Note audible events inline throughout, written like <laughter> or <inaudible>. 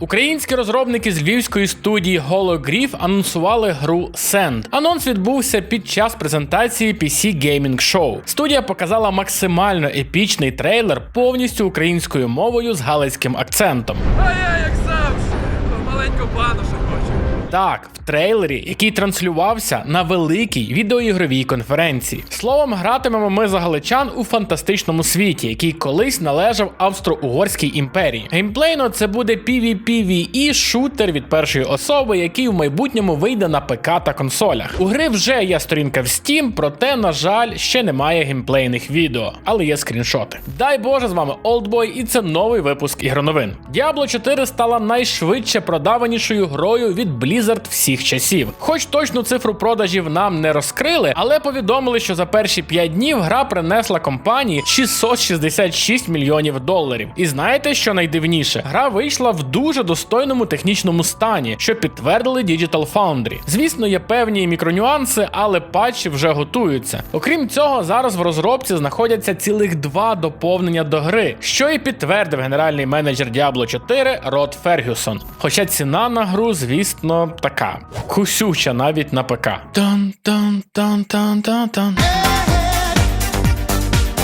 Українські розробники з львівської студії Hologriff анонсували гру Send. Анонс відбувся під час презентації PC Gaming Show. Студія показала максимально епічний трейлер повністю українською мовою з галицьким акцентом. А я як завжди, маленько хочу. Так, в трейлері, який транслювався на великій відеоігровій конференції. Словом, гратимемо ми за галичан у фантастичному світі, який колись належав Австро-Угорській імперії. Геймплейно це буде PvPvE шутер від першої особи, який в майбутньому вийде на ПК та консолях. У гри вже є сторінка в Steam, проте, на жаль, ще немає геймплейних відео, але є скріншоти. Дай Боже, з вами Oldboy, і це новий випуск ігроновин. Diablo 4 стала найшвидше продаванішою грою від Blizzard всіх часів. Хоч точну цифру продажів нам не розкрили, але повідомили, що за перші 5 днів гра принесла компанії 666 мільйонів доларів. І знаєте, що найдивніше? Гра вийшла в дуже достойному технічному стані, що підтвердили Digital Foundry. Звісно, є певні мікронюанси, але патчі вже готуються. Окрім цього, зараз в розробці знаходяться цілих два доповнення до гри, що і підтвердив генеральний менеджер Diablo 4 Род Фергюсон. Хоча ціна на гру, звісно, така кусюча навіть на ПК. Тан-тан-тан-тан-тан-тан.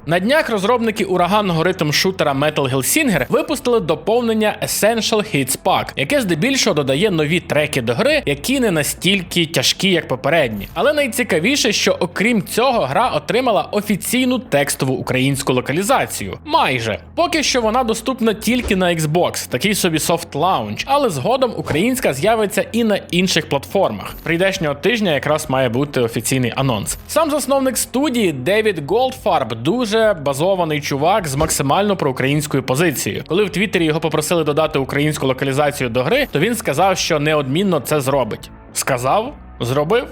На днях розробники ураганного ритм шутера Metal Hellsinger випустили доповнення Essential Hits Pack, яке здебільшого додає нові треки до гри, які не настільки тяжкі, як попередні. Але найцікавіше, що окрім цього, гра отримала офіційну текстову українську локалізацію. Майже поки що вона доступна тільки на Xbox, такий собі soft launch, але згодом українська з'явиться і на інших платформах. Прийдешнього тижня якраз має бути офіційний анонс. Сам засновник студії Девід Голдфарб дуже базований чувак з максимально проукраїнською позицією. Коли в Твіттері його попросили додати українську локалізацію до гри, то він сказав, що неодмінно це зробить. Сказав, зробив.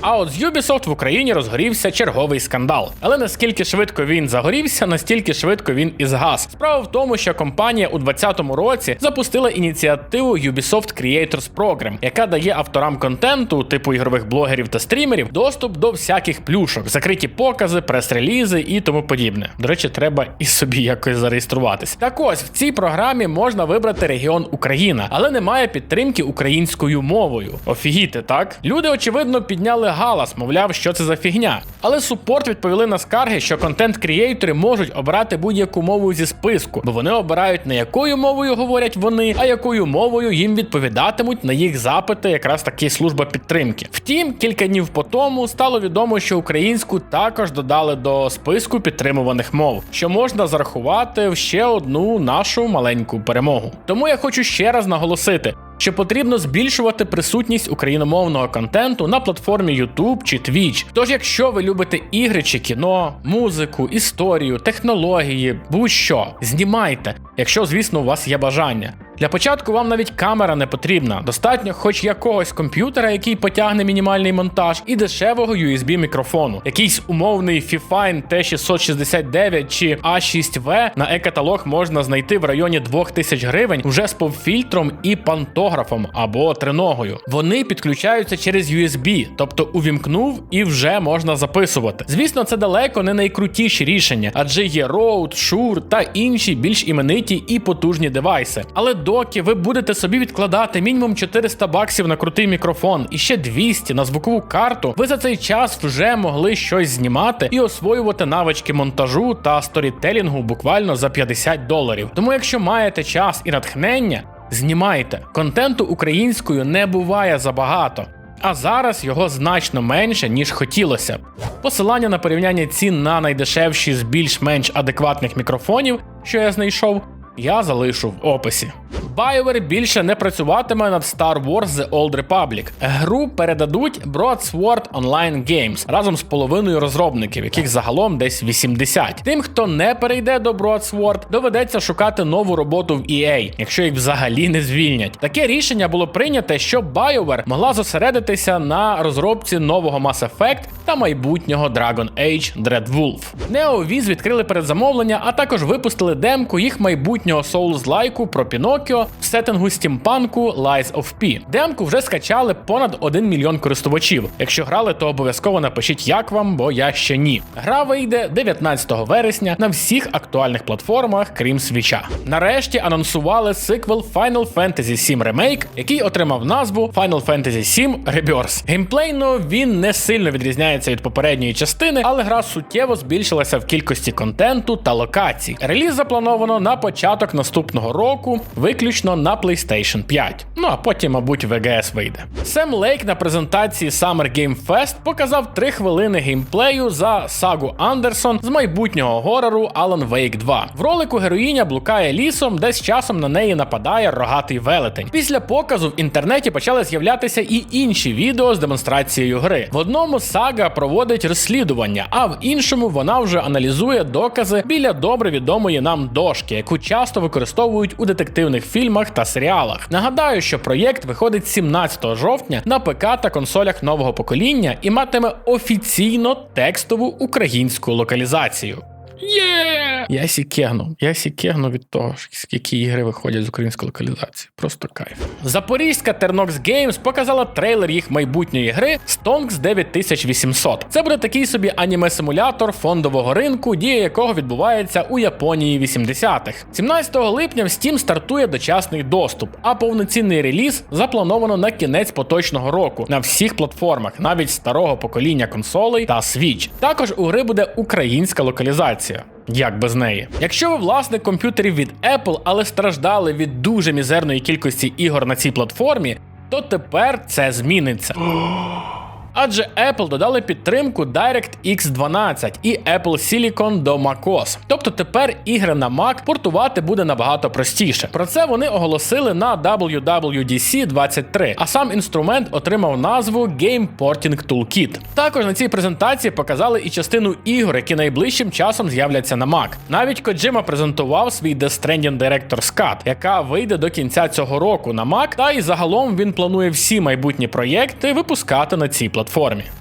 А от з Ubisoft в Україні розгорівся черговий скандал. Але наскільки швидко він загорівся, настільки швидко він і згас. Справа в тому, що компанія у 2020 році запустила ініціативу Ubisoft Creators Program, яка дає авторам контенту, типу ігрових блогерів та стрімерів, доступ до всяких плюшок, закриті покази, прес-релізи і тому подібне. До речі, треба і собі якось зареєструватись. Так ось в цій програмі можна вибрати регіон Україна, але немає підтримки українською мовою. Офігіти, так? Люди, очевидно, підняли галас, мовляв, що це за фігня. Але супорт відповіли на скарги, що контент-крієйтори можуть обирати будь-яку мову зі списку, бо вони обирають не якою мовою говорять вони, а якою мовою їм відповідатимуть на їх запити, якраз таки служба підтримки. Втім, кілька днів по тому стало відомо, що українську також додали до списку підтримуваних мов, що можна зарахувати в ще одну нашу маленьку перемогу. Тому я хочу ще раз наголосити що потрібно збільшувати присутність україномовного контенту на платформі YouTube чи Twitch. Тож, якщо ви любите ігри чи кіно, музику, історію, технології, будь-що, знімайте, якщо, звісно, у вас є бажання. Для початку вам навіть камера не потрібна. Достатньо хоч якогось комп'ютера, який потягне мінімальний монтаж, і дешевого USB мікрофону. Якийсь умовний Fifine T669 чи A6V на e-каталог можна знайти в районі 2000 гривень вже з повфільтром і пантографом або триногою. Вони підключаються через USB, тобто увімкнув і вже можна записувати. Звісно, це далеко не найкрутіші рішення, адже є Rode, Shure та інші більш імениті і потужні девайси. Але доки ви будете собі відкладати мінімум 400 баксів на крутий мікрофон і ще 200 на звукову карту, ви за цей час вже могли щось знімати і освоювати навички монтажу та сторітелінгу буквально за 50 доларів. Тому, якщо маєте час і натхнення, знімайте. Контенту українською не буває забагато. А зараз його значно менше, ніж хотілося. Посилання на порівняння цін на найдешевші з більш-менш адекватних мікрофонів, що я знайшов, я залишу в описі. BioWare більше не працюватиме над Star Wars The Old Republic. Гру передадуть Broadsword Online Games разом з половиною розробників, яких загалом десь 80. Тим, хто не перейде до Broadsword, доведеться шукати нову роботу в EA, якщо їх взагалі не звільнять. Таке рішення було прийняте, щоб BioWare могла зосередитися на розробці нового Mass Effect та майбутнього Dragon Age Dreadwolf. NeoViz відкрили передзамовлення, а також випустили демку їх майбутнього Souls-лайку про Пінокіо в сеттингу стімпанку Lies of P. Демку вже скачали понад 1 мільйон користувачів. Якщо грали, то обов'язково напишіть, як вам, бо я ще ні. Гра вийде 19 вересня на всіх актуальних платформах, крім свіча. Нарешті анонсували сиквел Final Fantasy VII Remake, який отримав назву Final Fantasy VII Rebirth. Геймплейно він не сильно відрізняється від попередньої частини, але гра суттєво збільшилася в кількості контенту та локацій. Реліз заплановано на початок наступного року, виключно на PlayStation 5. Ну а потім, мабуть, VGS вийде. Сем Лейк на презентації Summer Game Fest показав 3 хвилини геймплею за сагу Андерсон з майбутнього горору Alan Wake 2. В ролику героїня блукає лісом, де з часом на неї нападає рогатий велетень. Після показу в інтернеті почали з'являтися і інші відео з демонстрацією гри. В одному сага проводить розслідування, а в іншому вона вже аналізує докази біля добре відомої нам дошки, яку часто використовують у детективних фільмах та серіалах. Нагадаю, що проєкт виходить 17 жовтня на ПК та консолях нового покоління і матиме офіційно текстову українську локалізацію. Є! Я сікегну. Я сікегну від того, які ігри виходять з української локалізації. Просто кайф. Запорізька Ternox Games показала трейлер їх майбутньої гри Stonks 9800. Це буде такий собі аніме-симулятор фондового ринку, дія якого відбувається у Японії 80-х. 17 липня в Steam стартує дочасний доступ, а повноцінний реліз заплановано на кінець поточного року на всіх платформах, навіть старого покоління консолей та Switch. Також у гри буде українська локалізація. Як без неї? Якщо ви власник комп'ютерів від Apple, але страждали від дуже мізерної кількості ігор на цій платформі, то тепер це зміниться. <gasps> <gasps> Адже Apple додали підтримку DirectX 12 і Apple Silicon до macOS. Тобто тепер ігри на Mac портувати буде набагато простіше. Про це вони оголосили на WWDC 23, а сам інструмент отримав назву Game Porting Toolkit. Також на цій презентації показали і частину ігор, які найближчим часом з'являться на Mac. Навіть Kojima презентував свій Death Stranding Director's Cut, яка вийде до кінця цього року на Mac, та й загалом він планує всі майбутні проєкти випускати на цій платформі.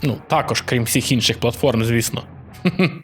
Ну, також, крім всіх інших платформ, звісно. <laughs>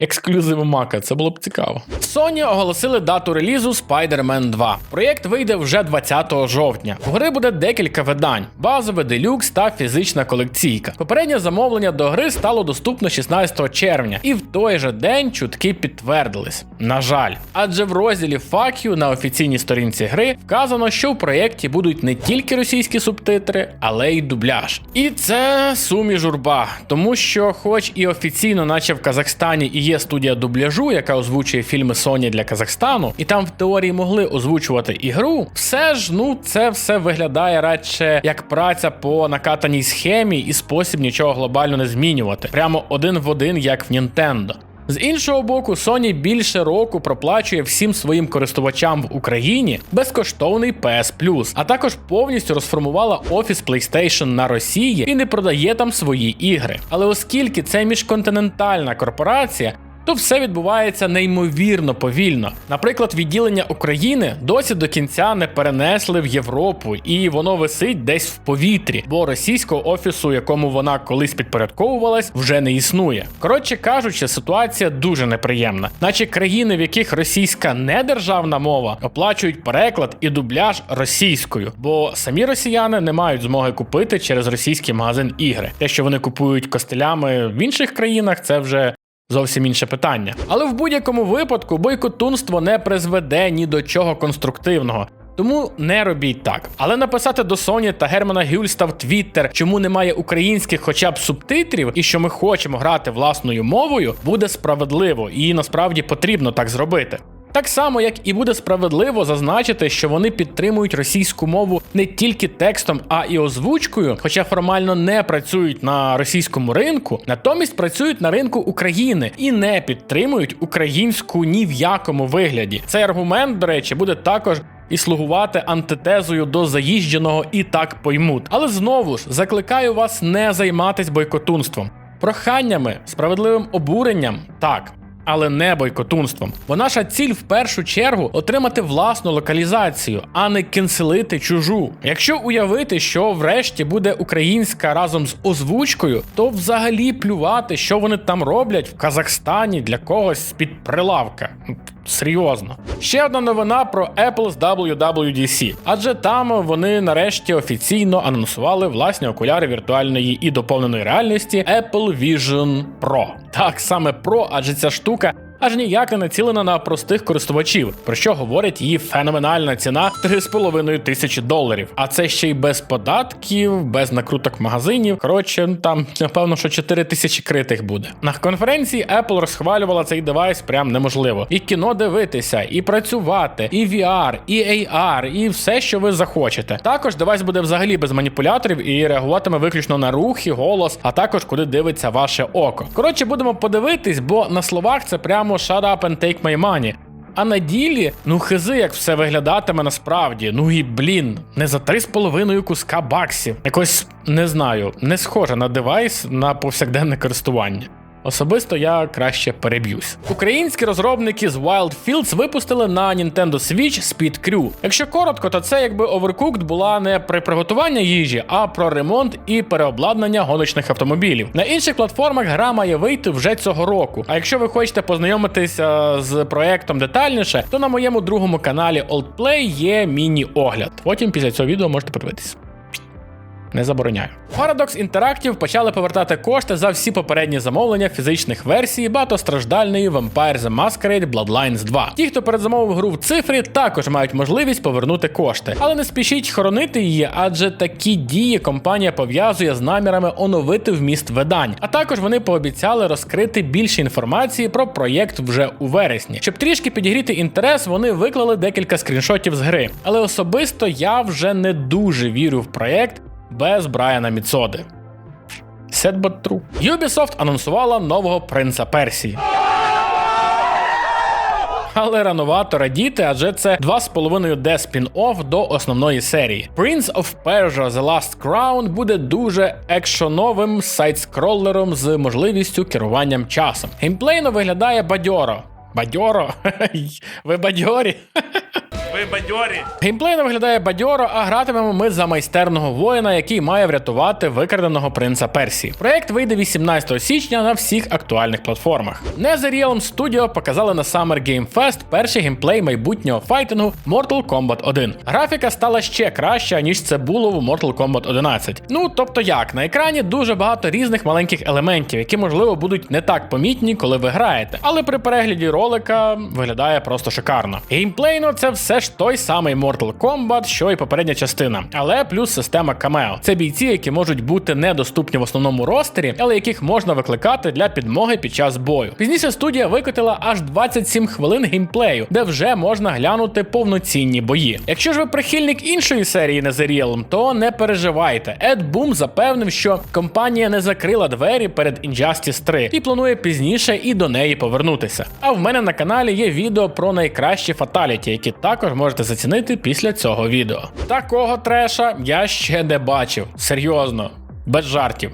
Ексклюзиви Мака, це було б цікаво. Sony оголосили дату релізу Spider-Man 2. Проєкт вийде вже 20 жовтня. В гри буде декілька видань: базове, делюкс та фізична колекційка. Попереднє замовлення до гри стало доступно 16 червня, і в той же день чутки підтвердились. На жаль, адже в розділі You на офіційній сторінці гри вказано, що в проєкті будуть не тільки російські субтитри, але й дубляж. І це сумі журба, тому що, хоч і офіційно, наче в Казахстані, і є студія дубляжу, яка озвучує фільми Sony для Казахстану, і там в теорії могли озвучувати ігру, все ж ну це все виглядає радше як праця по накатаній схемі і спосіб нічого глобально не змінювати. Прямо один в один, як в Nintendo. З іншого боку, Sony більше року проплачує всім своїм користувачам в Україні безкоштовний PS Plus, а також повністю розформувала офіс PlayStation на Росії і не продає там свої ігри. Але оскільки це міжконтинентальна корпорація. То все відбувається неймовірно повільно. Наприклад, відділення України досі до кінця не перенесли в Європу, і воно висить десь в повітрі, бо російського офісу, якому вона колись підпорядковувалась, вже не існує. Коротше кажучи, ситуація дуже неприємна, наче країни, в яких російська не державна мова, оплачують переклад і дубляж російською, бо самі росіяни не мають змоги купити через російський магазин ігри. Те, що вони купують костелями в інших країнах, це вже. Зовсім інше питання. Але в будь-якому випадку бойкотунство не призведе ні до чого конструктивного. Тому не робіть так. Але написати до Sony та Германа Гюльста в Твіттер, чому немає українських хоча б субтитрів, і що ми хочемо грати власною мовою, буде справедливо і насправді потрібно так зробити. Так само, як і буде справедливо зазначити, що вони підтримують російську мову не тільки текстом, а і озвучкою, хоча формально не працюють на російському ринку, натомість працюють на ринку України і не підтримують українську ні в якому вигляді. Цей аргумент, до речі, буде також. І слугувати антитезою до заїждженого і так поймуть. Але знову ж закликаю вас не займатись бойкотунством, проханнями, справедливим обуренням так але не бойкотунством. Бо наша ціль в першу чергу отримати власну локалізацію, а не кенселити чужу. Якщо уявити, що врешті буде українська разом з озвучкою, то взагалі плювати, що вони там роблять в Казахстані для когось з під прилавка. Серйозно. Ще одна новина про Apple з WWDC, адже там вони нарешті офіційно анонсували власні окуляри віртуальної і доповненої реальності Apple Vision Pro. Так саме Pro, адже ця штука. Аж ніяк не націлена на простих користувачів, про що говорить її феноменальна ціна 3,5 тисячі доларів. А це ще й без податків, без накруток магазинів. Коротше, ну, там напевно, що 4 тисячі критих буде. На конференції Apple розхвалювала цей девайс прям неможливо. І кіно дивитися, і працювати, і VR, і AR, і все, що ви захочете. Також девайс буде взагалі без маніпуляторів і реагуватиме виключно на рух і голос, а також куди дивиться ваше око. Коротше, будемо подивитись, бо на словах це прямо shut up and take my money. А на ділі, ну хизи, як все виглядатиме насправді. Ну і блін, не за 3,5 куска баксів. Якось не знаю, не схоже на девайс на повсякденне користування. Особисто я краще переб'юсь. Українські розробники з Wild Fields випустили на Nintendo Switch Speed Crew. Якщо коротко, то це якби Overcooked була не про приготування їжі, а про ремонт і переобладнання гоночних автомобілів. На інших платформах гра має вийти вже цього року. А якщо ви хочете познайомитися з проектом детальніше, то на моєму другому каналі OldPlay є міні-огляд. Потім після цього відео можете подивитися. Не забороняю. Paradox Interactive почали повертати кошти за всі попередні замовлення фізичних версій багатостраждальної Vampire the Masquerade Bloodlines 2. Ті, хто передзамовив гру в цифрі, також мають можливість повернути кошти. Але не спішіть хоронити її, адже такі дії компанія пов'язує з намірами оновити вміст видань. А також вони пообіцяли розкрити більше інформації про проєкт вже у вересні. Щоб трішки підігріти інтерес, вони виклали декілька скріншотів з гри. Але особисто я вже не дуже вірю в проєкт без Брайана Міцоди. Sad but true. Ubisoft анонсувала нового принца Персії. Але ранувато радіти, адже це 2,5D спін-офф до основної серії. Prince of Persia The Last Crown буде дуже екшоновим сайт-скроллером з можливістю керуванням часом. Геймплейно виглядає бадьоро. Бадьоро? <laughs> Ви бадьорі? <laughs> Ви бадьорі. Геймплейно виглядає бадьоро, а гратимемо ми за майстерного воїна, який має врятувати викраденого принца Персії. Проект вийде 18 січня на всіх актуальних платформах. NetherRealm Studio показали на Summer Game Fest перший геймплей майбутнього файтингу Mortal Kombat 1. Графіка стала ще краща, ніж це було в Mortal Kombat 11. Ну тобто як, на екрані дуже багато різних маленьких елементів, які можливо будуть не так помітні, коли ви граєте. Але при перегляді ролика виглядає просто шикарно. Геймплейно це все ж той самий Mortal Kombat, що і попередня частина, але плюс система камео. Це бійці, які можуть бути недоступні в основному ростері, але яких можна викликати для підмоги під час бою. Пізніше студія викотила аж 27 хвилин геймплею, де вже можна глянути повноцінні бої. Якщо ж ви прихильник іншої серії Nezerial, то не переживайте. Ед Бум запевнив, що компанія не закрила двері перед Injustice 3 і планує пізніше і до неї повернутися. А в мене на каналі є відео про найкращі фаталіті, які також можете зацінити після цього відео. Такого треша я ще не бачив. Серйозно, без жартів.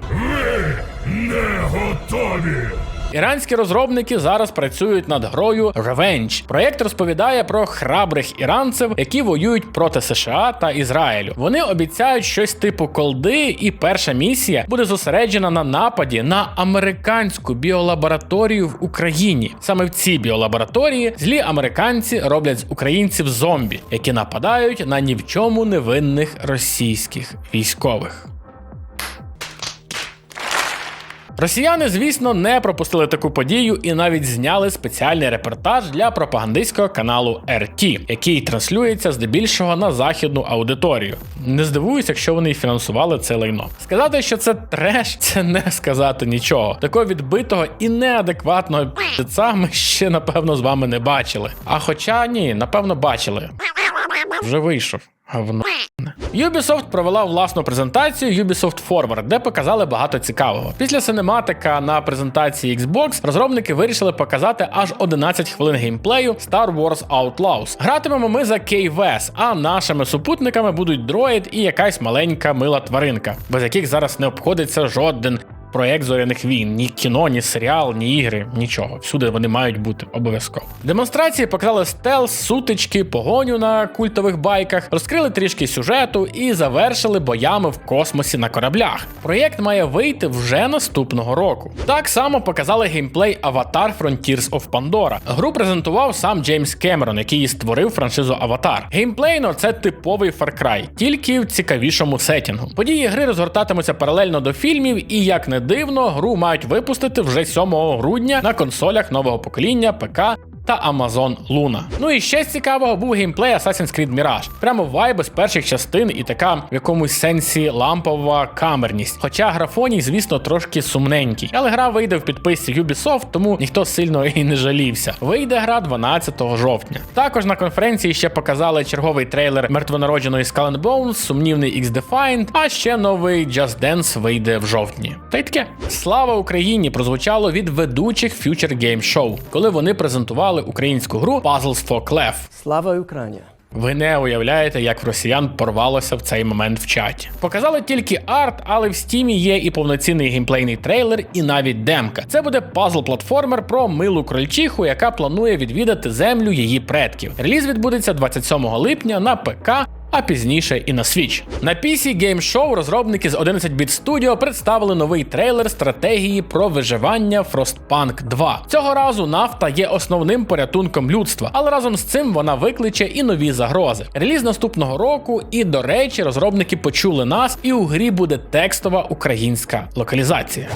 Іранські розробники зараз працюють над грою Revenge. Проєкт розповідає про храбрих іранців, які воюють проти США та Ізраїлю. Вони обіцяють щось типу колди, і перша місія буде зосереджена на нападі на американську біолабораторію в Україні. Саме в цій біолабораторії злі американці роблять з українців зомбі, які нападають на ні в чому невинних російських військових. Росіяни, звісно, не пропустили таку подію і навіть зняли спеціальний репортаж для пропагандистського каналу RT, який транслюється здебільшого на західну аудиторію. Не здивуюсь, якщо вони й фінансували це лайно. Сказати, що це треш, <laughs> це не сказати нічого. Такого відбитого і неадекватного піца ми ще напевно з вами не бачили. А хоча ні, напевно, бачили. Вже вийшов. Говно. Ubisoft провела власну презентацію Ubisoft Forward, де показали багато цікавого. Після синематика на презентації Xbox розробники вирішили показати аж 11 хвилин геймплею Star Wars Outlaws. Гратимемо ми за KVS, а нашими супутниками будуть дроїд і якась маленька мила тваринка, без яких зараз не обходиться жоден проект зоряних війн. Ні кіно, ні серіал, ні ігри, нічого. Всюди вони мають бути обов'язково. Демонстрації показали стелс, сутички, погоню на культових байках, розкрили трішки сюжету і завершили боями в космосі на кораблях. Проєкт має вийти вже наступного року. Так само показали геймплей Avatar Frontiers of Pandora. Гру презентував сам Джеймс Кемерон, який створив франшизу Аватар. Геймплейно це типовий Far Cry, тільки в цікавішому сетінгу. Події гри розгортатимуться паралельно до фільмів, і як не дивно, гру мають випустити вже 7 грудня на консолях нового покоління ПК та Amazon Luna. Ну і ще з цікавого був геймплей Assassin's Creed Mirage. Прямо вайби з перших частин і така в якомусь сенсі лампова камерність. Хоча графоній, звісно, трошки сумненький. Але гра вийде в підписці Ubisoft, тому ніхто сильно <laughs> і не жалівся. Вийде гра 12 жовтня. Також на конференції ще показали черговий трейлер мертвонародженої Skull and Bones, сумнівний X-Defined, а ще новий Just Dance вийде в жовтні. Та й таке. Слава Україні прозвучало від ведучих Future Game Show, коли вони презентували українську гру Puzzles for Clef. Слава Україні! Ви не уявляєте, як в росіян порвалося в цей момент в чаті. Показали тільки арт, але в стімі є і повноцінний геймплейний трейлер, і навіть демка. Це буде пазл-платформер про милу крольчиху, яка планує відвідати землю її предків. Реліз відбудеться 27 липня на ПК. А пізніше і на Switch. На PC Game Show розробники з 11-bit Studio представили новий трейлер стратегії про виживання Frostpunk 2. Цього разу нафта є основним порятунком людства, але разом з цим вона викличе і нові загрози. Реліз наступного року, і до речі, розробники почули нас, і у грі буде текстова українська локалізація.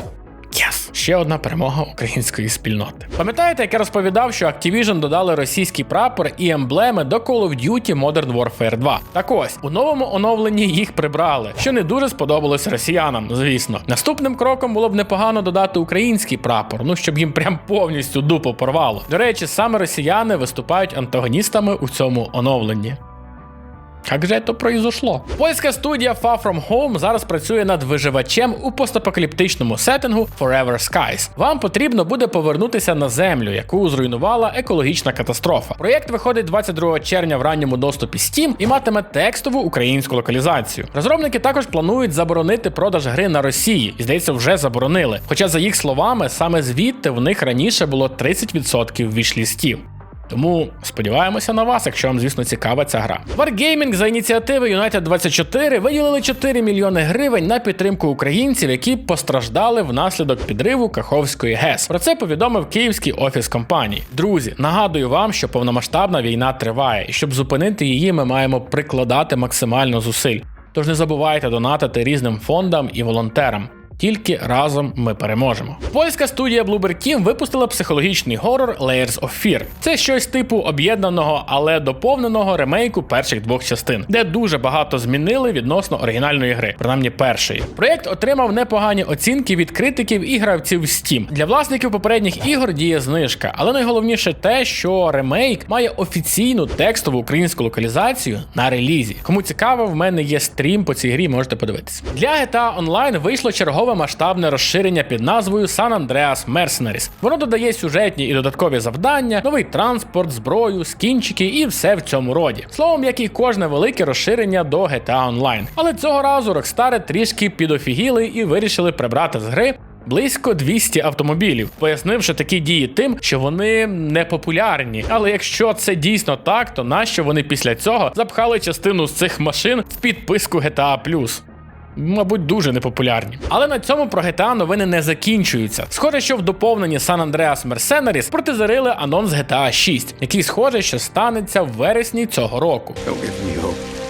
Yes! Ще одна перемога української спільноти. Пам'ятаєте, як я розповідав, що Activision додали російський прапор і емблеми до Call of Duty Modern Warfare 2. Так ось у новому оновленні їх прибрали, що не дуже сподобалось росіянам, звісно. Наступним кроком було б непогано додати український прапор, ну щоб їм прям повністю дупу порвало. До речі, саме росіяни виступають антагоністами у цьому оновленні. Як же це произошло? Польська студія Far From Home зараз працює над виживачем у постапокаліптичному сеттингу Forever Skies. Вам потрібно буде повернутися на землю, яку зруйнувала екологічна катастрофа. Проєкт виходить 22 червня в ранньому доступі Steam і матиме текстову українську локалізацію. Розробники також планують заборонити продаж гри на Росії, і здається, вже заборонили. Хоча, за їх словами, саме звідти в них раніше було 30% вішлістів. Тому сподіваємося на вас, якщо вам, звісно, цікава ця гра. Wargaming за ініціативи United 24 виділили 4 мільйони гривень на підтримку українців, які постраждали внаслідок підриву Каховської ГЕС. Про це повідомив київський офіс компанії. Друзі, нагадую вам, що повномасштабна війна триває, і щоб зупинити її, ми маємо прикладати максимально зусиль. Тож не забувайте донатити різним фондам і волонтерам. Тільки разом ми переможемо. Польська студія Bloober Team випустила психологічний горор Layers of Fear. Це щось типу об'єднаного, але доповненого ремейку перших двох частин, де дуже багато змінили відносно оригінальної гри, принаймні першої. Проєкт отримав непогані оцінки від критиків і гравців Steam. Для власників попередніх ігор діє знижка, але найголовніше те, що ремейк має офіційну текстову українську локалізацію на релізі. Кому цікаво, в мене є стрім по цій грі, можете подивитися. Для GTA Online вийшло чергове масштабне розширення під назвою San Andreas Mercenaries. Воно додає сюжетні і додаткові завдання, новий транспорт, зброю, скінчики і все в цьому роді. Словом, як і кожне велике розширення до GTA Online. Але цього разу Рокстари трішки підофігіли і вирішили прибрати з гри. Близько 200 автомобілів, пояснивши такі дії тим, що вони не популярні. Але якщо це дійсно так, то нащо вони після цього запхали частину з цих машин в підписку GTA+. Мабуть, дуже непопулярні. Але на цьому про GTA новини не закінчуються. Схоже, що в доповненні San Andreas Mercenaries протизарили анонс GTA 6, який схоже, що станеться в вересні цього року.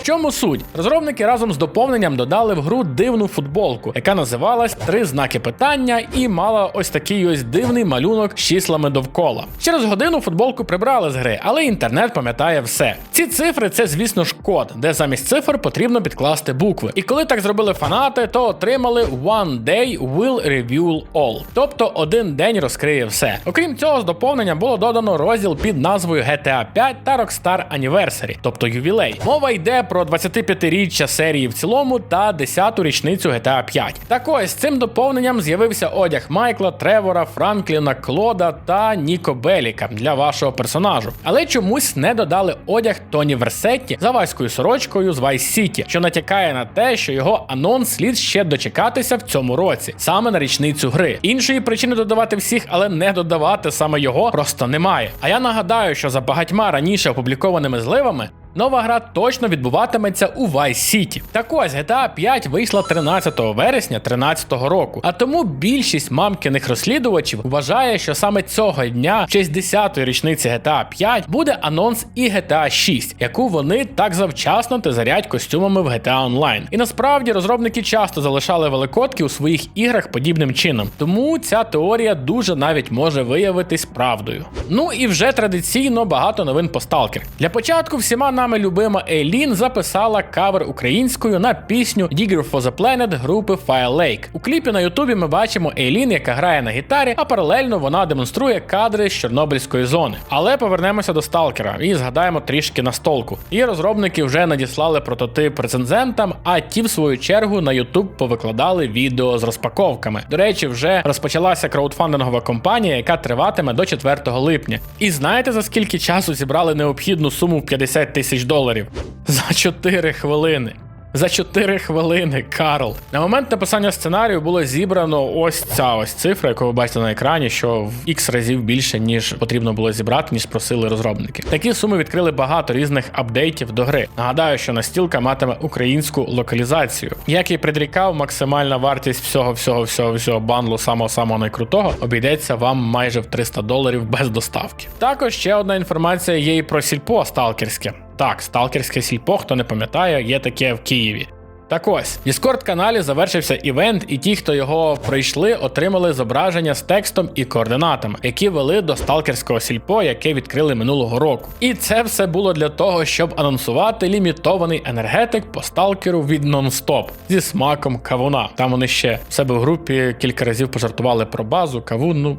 Чому суть? Розробники разом з доповненням додали в гру дивну футболку, яка називалась Три знаки питання і мала ось такий ось дивний малюнок з числами довкола. Через годину футболку прибрали з гри, але інтернет пам'ятає все. Ці цифри це, звісно ж, код, де замість цифр потрібно підкласти букви. І коли так зробили фанати, то отримали One Day Will Reveal All. Тобто один день розкриє все. Окрім цього, з доповнення було додано розділ під назвою GTA 5 та Rockstar Anniversary, тобто ювілей. Мова йде про про 25-річчя серії в цілому та 10-ту річницю GTA 5. Так ось цим доповненням з'явився одяг Майкла, Тревора, Франкліна, Клода та Ніко Беліка для вашого персонажу. Але чомусь не додали одяг Тоні Версетті за вайською сорочкою з Vice City, що натякає на те, що його анонс слід ще дочекатися в цьому році, саме на річницю гри. Іншої причини додавати всіх, але не додавати саме його просто немає. А я нагадаю, що за багатьма раніше опублікованими зливами. Нова гра точно відбуватиметься у Vice City. Так ось GTA 5 вийшла 13 вересня 2013 року. А тому більшість мамкиних розслідувачів вважає, що саме цього дня, в честь 10-ї річниці GTA 5, буде анонс і GTA 6, яку вони так завчасно тезарять костюмами в GTA Online. І насправді розробники часто залишали великодки у своїх іграх подібним чином. Тому ця теорія дуже навіть може виявитись правдою. Ну і вже традиційно багато новин по Stalker. Для початку всіма нами любима Ейлін записала кавер українською на пісню Digger for the Planet групи Fire Lake. У кліпі на Ютубі ми бачимо Ейлін, яка грає на гітарі, а паралельно вона демонструє кадри з Чорнобильської зони. Але повернемося до Сталкера і згадаємо трішки настолку. І розробники вже надіслали прототип рецензентам, а ті, в свою чергу, на Ютуб повикладали відео з розпаковками. До речі, вже розпочалася краудфандингова кампанія, яка триватиме до 4 липня. І знаєте за скільки часу зібрали необхідну суму в 50 тисяч доларів? За 4 хвилини. За 4 хвилини, Карл. На момент написання сценарію було зібрано ось ця ось цифра, яку ви бачите на екрані, що в X разів більше, ніж потрібно було зібрати, ніж просили розробники. Такі суми відкрили багато різних апдейтів до гри. Нагадаю, що настілка матиме українську локалізацію. Як і предрікав, максимальна вартість всього, всього, всього, всього бандлу самого самого найкрутого обійдеться вам майже в 300 доларів без доставки. Також ще одна інформація є і про сільпо сталкерське. Так, сталкерське сільпо, хто не пам'ятає, є таке в Києві. Так ось, в Discord каналі завершився івент, і ті, хто його пройшли, отримали зображення з текстом і координатами, які вели до сталкерського сільпо, яке відкрили минулого року. І це все було для того, щоб анонсувати лімітований енергетик по сталкеру від нон-стоп зі смаком кавуна. Там вони ще в себе в групі кілька разів пожартували про базу, кавун. Ну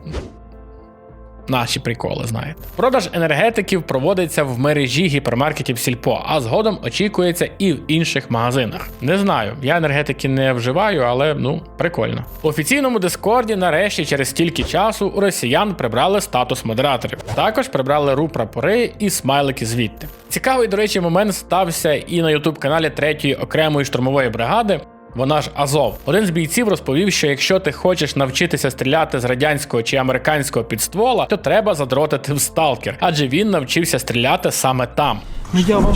Наші приколи, знаєте. Продаж енергетиків проводиться в мережі гіпермаркетів Сільпо, а згодом очікується і в інших магазинах. Не знаю, я енергетики не вживаю, але ну прикольно. У офіційному дискорді, нарешті, через стільки часу у росіян прибрали статус модераторів. Також прибрали ру прапори і смайлики звідти. Цікавий, до речі, момент стався і на ютуб каналі третьої окремої штурмової бригади. Вона ж Азов. Один з бійців розповів, що якщо ти хочеш навчитися стріляти з радянського чи американського підствола, то треба задротити в сталкер, адже він навчився стріляти саме там. Ну я вам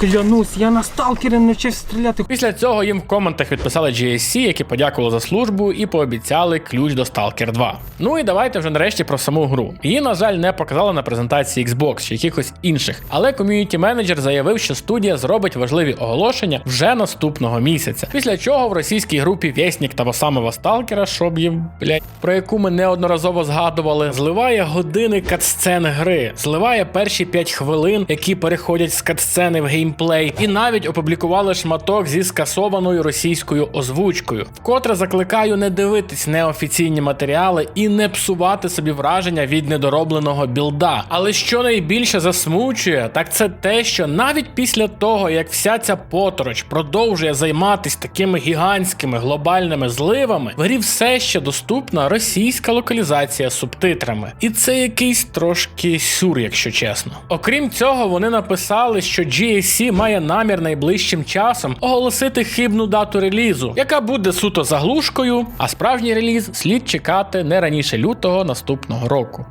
клянусь, я на сталкері навчився стріляти. Після цього їм в коментах відписали GSC, які подякували за службу і пообіцяли ключ до Stalker 2. Ну і давайте вже нарешті про саму гру. Її, на жаль, не показали на презентації Xbox чи якихось інших, але ком'юніті менеджер заявив, що студія зробить важливі оголошення вже наступного місяця. Після чого в російській групі Вєснік того самого Сталкера, щоб їм, блять, про яку ми неодноразово згадували, зливає години катсцен гри, зливає перші 5 хвилин, які переходять з катсцени в геймплей, і навіть опублікували шматок зі скасованою російською озвучкою. Вкотре закликаю не дивитись неофіційні матеріали і не псувати собі враження від недоробленого білда. Але що найбільше засмучує, так це те, що навіть після того, як вся ця потороч продовжує займатися такими гігантськими глобальними зливами, в грі все ще доступна російська локалізація з субтитрами. І це якийсь трошки сюр, якщо чесно. Окрім цього, вони написали, що GSC має намір найближчим часом оголосити хибну дату релізу, яка буде суто заглушкою, а справжній реліз слід чекати не раніше лютого наступного року.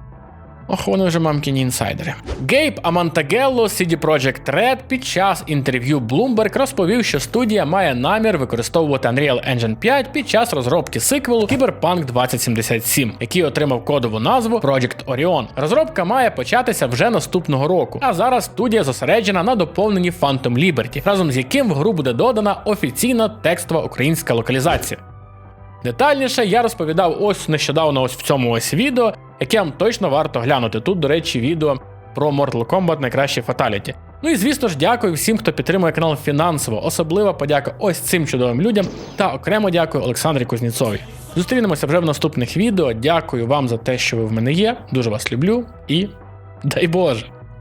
Ох, вони вже мамкіні інсайдери. Гейб Амантагелло CD Projekt Red під час інтерв'ю Bloomberg розповів, що студія має намір використовувати Unreal Engine 5 під час розробки сиквелу Cyberpunk 2077, який отримав кодову назву Project Orion. Розробка має початися вже наступного року. А зараз студія зосереджена на доповненні Phantom Liberty, разом з яким в гру буде додана офіційна текстова українська локалізація. Детальніше я розповідав ось нещодавно ось в цьому ось відео, яке вам точно варто глянути. Тут, до речі, відео про Mortal Kombat найкращі фаталіті. Ну і звісно ж, дякую всім, хто підтримує канал фінансово. Особлива подяка ось цим чудовим людям та окремо дякую Олександрі Кузнєцовій. Зустрінемося вже в наступних відео. Дякую вам за те, що ви в мене є. Дуже вас люблю і дай Боже!